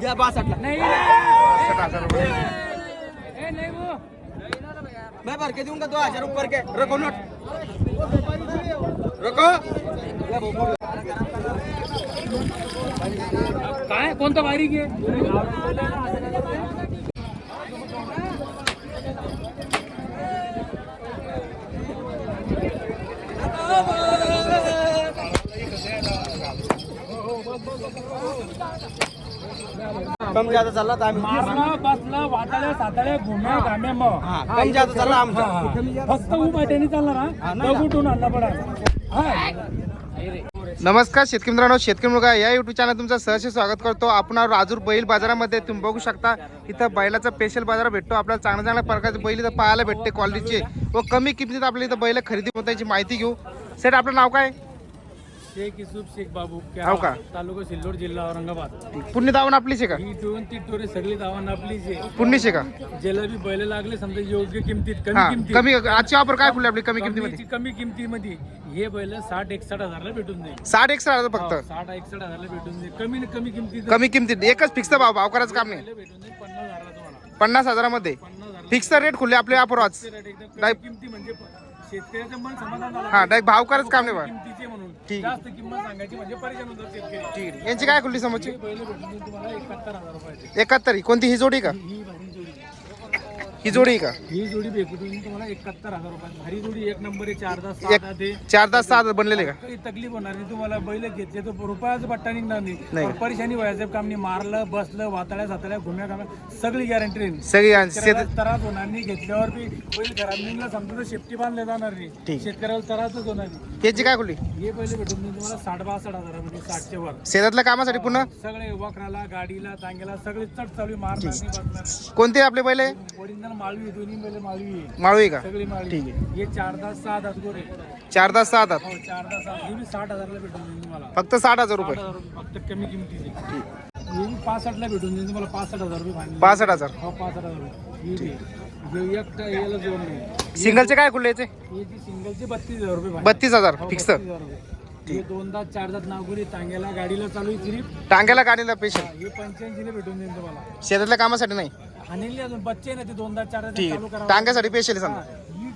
द्या बासष्टला पासष्ट हज़ार रुपये मैं भर के दूँगा दो हज़ार ऊपर के। रखो नोट। रखो। कौन काय कोणता बारीक आहे कम ज्यादा चालला तर आम्ही मारणं बसलं वाटाळ्या साताळ्या घुम्या घाम्या मग. हा, कम ज्यादा चालला आमचा. हा, हा. फक्त उभा त्यांनी ना. आणला पडा नमस्कार शेतकरी मित्रांनो शेतकरी मुलगा या युट्यूब चॅनल तुमचं सहर्ष स्वागत करतो. आपण आहोत राजूर बैल बाजारामध्ये तुम्ही बघू शकता इथं बैलाचा स्पेशल बाजार भेटतो. आपल्याला चांगल्या चांगल्या प्रकारचे बैल इथं पाहायला भेटते क्वालिटीचे व कमी किमतीत आपल्याला इथं बैल खरेदी होत याची माहिती घेऊ. सेट आपलं नाव काय? शेख युसुफ शेख बाबू हो का? तालुका सिल्लोड जिल्हा औरंगाबाद. पुण्य दावण आपलीच आहे का? ही ती टोरे सगळी दावा आपलीच आहे. पुण्यच आहे का? ज्याला बी बैल लागले समजा योग्य किमतीत हा कमी किमतीत. कमी आजची ऑफर काय खुली आपली? कमी किमतीमध्ये? कमीची- कमी किमतीमध्ये. हे बैल साठ एकसठ हजारला भेटून जाईल. साठ एकसठ हजार हो, फक्त साठ एकसठ हजारला भेटून जाईल. कमी कमी किमतीत. कमी किमतीत. एकच फिक्स भाव भाव करायचं काम नाही. भेटून जाईल पन्नास हजारला तुम्हाला. पन्नास हजारामध्ये. पन्नास फिक्स रेट खुले आपले ऑफर आज. डाय- किमती म्हणजे शेतकऱ्याचं मन समाधान झालं. हा डायरेक्ट भाव करायचं काम नाही बा. किमतीचे म्हणून. ठीक. जास्त किंमत सांगायची म्हणजे परेशान होतात शेतकरी. ठीक आहे. यांची काय खुली समोरची बैल भेटून जाईल तुम्हाला एकाहत्तर हजार रुपयाचे. एकाहत्तर. कोणती? ही जोडी का? ही भारी. ही जोडी आहे का? ही जोडी भेटून जाईल तुम्हाला एकाहत्तर हजार रुपयाची भारी जोडी एक नंबर आहे चार तास ते चार तास सहा तास बनलेले का? काही तकलीफ होणार नाही. तुम्हाला बैल घेतले तर रुपयाचा पट्टा निघणार नाही. नाही. परेशानी व्हायचं काम नाही. मारलं बसलं वाताळ्या साताळ्या घुम्या घाम्या सगळी गॅरंटी राहील. सगळी आणि शेतकऱ्याला शेत त्रास होणार नाही. घेतल्यावर बी बैल घरात निघलं समजा तर शेपटी बांधले जाणार नाही. ठीक. शेतकऱ्याला त्रासच होणार नाही. याची काय खुली? हे पहिले भेटून जाईल तुम्हाला साठ बासष्ट हजारामध्ये साठचे वर. शेतातल्या कामासाठी पुन्हा सगळे वखराला गाडीला टांग्याला सगळे चट चालू आहे, मारणार नाही बसणार नाही. कोणते आपले बैल आहे? ओरिजिनल माळवी आहे, दोन्ही बैल माळवी आहे. आहे का? सगळी माळवी ठीक हे चार तास सहा तास गोरे चार तास सहा तास हो चार तास सहा. हे बी साठ हजारला भेटून जाईल तुम्हाला. फक्त साठ हजार साठ रुपये हजार रुपये. फक्त कमी किमतीचे. हे बी पासष्टला भेटून जाईल तुम्हाला. पासष्ट हजार रुपये फायनल पासष्ट हजार. हो पासष्ट हजार रुपये. ही बी हे एकटा याला जोड नाही सिंगलचे काय खुले याचे? याची सिंगलचे बत्तीस हजार रुपये. बत्तीस हजार हो, फिक्स 32,000 रुपये. हे दोनदा चार दात नागुरी टांग्याला गाडीला चालू आहे सिरीप टांग्याला गाडीला पेशल हे पंच्याऐंशीला भेटून जाईल तुम्हाला. शेतातल्या कामासाठी नाही? आणि अजून बच्चे ना ते दोनदा चार दात ठीक. चालू आहे करा टांग्यासाठी पेशल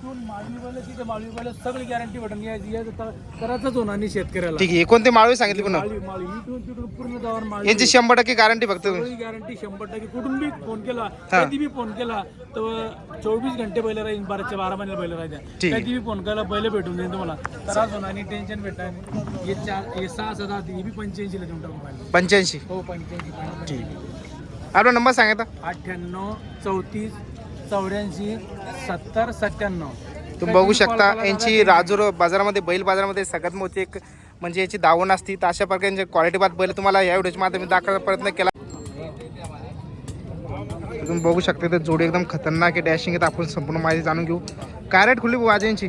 ही माळवी बैल तिथे माळवी सगळी गॅरंटी भेटून या या तर करायचंच होणार नाही शेतकऱ्याला. ठीक आहे कोणते माळू सांगितले पुन्हा? माळवी माळवी पूर्ण जावर माळवी यांची शंभर टक्के गॅरंटी फक्त सगळी गॅरंटी शंभर टक्के. कुठून बी फोन केला कधी बी फोन केला तर चोवीस घंटे बैल राहील बाराच्या बारा महिने बैल राहत्या ठीक. आहे. कधी बी फोन केला बैल भेटून जाईल तुम्हाला. त्रास होणार आणि टेन्शन भेटणार नाही. हे चार हे सहा सहा हे बी पंच्याऐंशीला देऊन टाकू पाहिजे. पंच्याऐंशी. हो पंच्याऐंशी. ठीक. आपला नंबर सांगा अठ्ठ्याण्णव चौतीस चौऱ्याऐंशी सत्तर सत्त्याण्णव. तुम्ही बघू शकता यांची राजूर बाजारामध्ये बैल बाजारामध्ये सगळ्यात मोठी एक म्हणजे याची दावण असती. तर अशा प्रकारचे क्वालिटी बाद बैल तुम्हाला या व्हिडिओच्या माध्यमातून दाखवायचा प्रयत्न केला. तुम्ही बघू शकता तर जोडी एकदम खतरनाक आहे. डॅशिंग आहे आपण संपूर्ण माहिती जाणून घेऊ. काय रेट खुली आज यांची?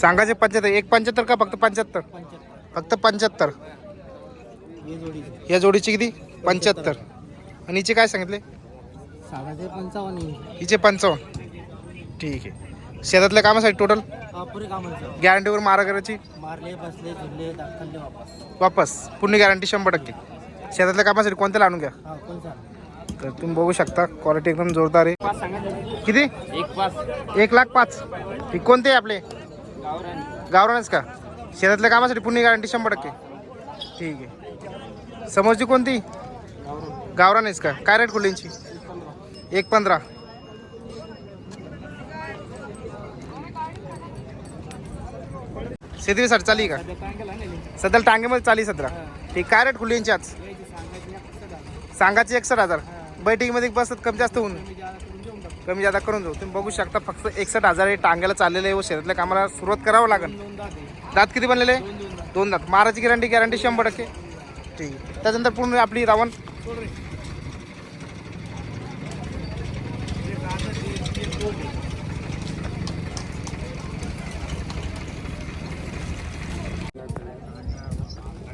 सांगायचे पंच्याहत्तर एक पंच्याहत्तर का फक्त पंच्याहत्तर. फक्त पंच्याहत्तर. या जोडीची किती? पंच्याहत्तर. आणि हिचे काय सांगितले? पंचावन्न हिचे पंचावन्न. ठीक आहे. शेतातल्या कामासाठी टोटल पुरे कामाचं. गॅरंटीवर मारा करायची? मारले बसले झुलले दाखवले वापस. वापस. पूर्ण गॅरंटी शंभर टक्के. शेतातल्या कामासाठी कोणत्याला आणून घ्या? हा कोण तर तुम्ही बघू शकता क्वालिटी एकदम जोरदार आहे. किती? एक पाच. एक लाख पाच. ही कोणते आहे आपले? गावरानच का? शेतातल्या कामासाठी पूर्ण गॅरंटी शंभर टक्के. ठीक आहे. समोरची कोणती? गावरानच का? काय रेट कुठलींची एक पंधरा. शेतीसाठी चाली का? सध्या टांगेमध्ये चाली सध्या ठीक काय रेट खुली यांची आज? सांगायची एकसठ हजार. बैठकीमध्ये बसत कमी जास्त होऊन. कमी जादा करून जाऊ. तुम्ही बघू शकता फक्त एकसठ हजार हे टांग्याला चाललेले आहे व शेतातल्या कामाला सुरुवात करावं लागेल. दात किती बनलेले? दोन दात. माराची गॅरंटी गॅरंटी शंभर टक्के. ठीक आहे. त्याच्यानंतर पूर्ण म्हणजे आपली रावण.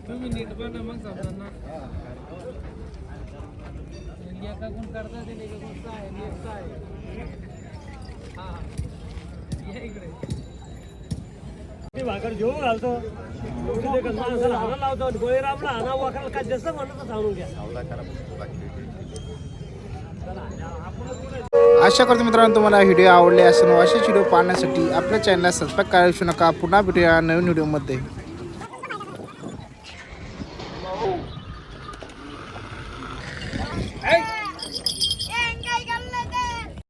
तुम्ही नीट घालतो अशा हाना आशा मित्रांनो तुम्हाला व्हिडिओ आवडले असेल असेच व्हिडिओ पाहण्यासाठी आपल्या चॅनलला सबस्क्राईब करायला नका पुन्हा भेटूया नवीन व्हिडिओमध्ये Hey!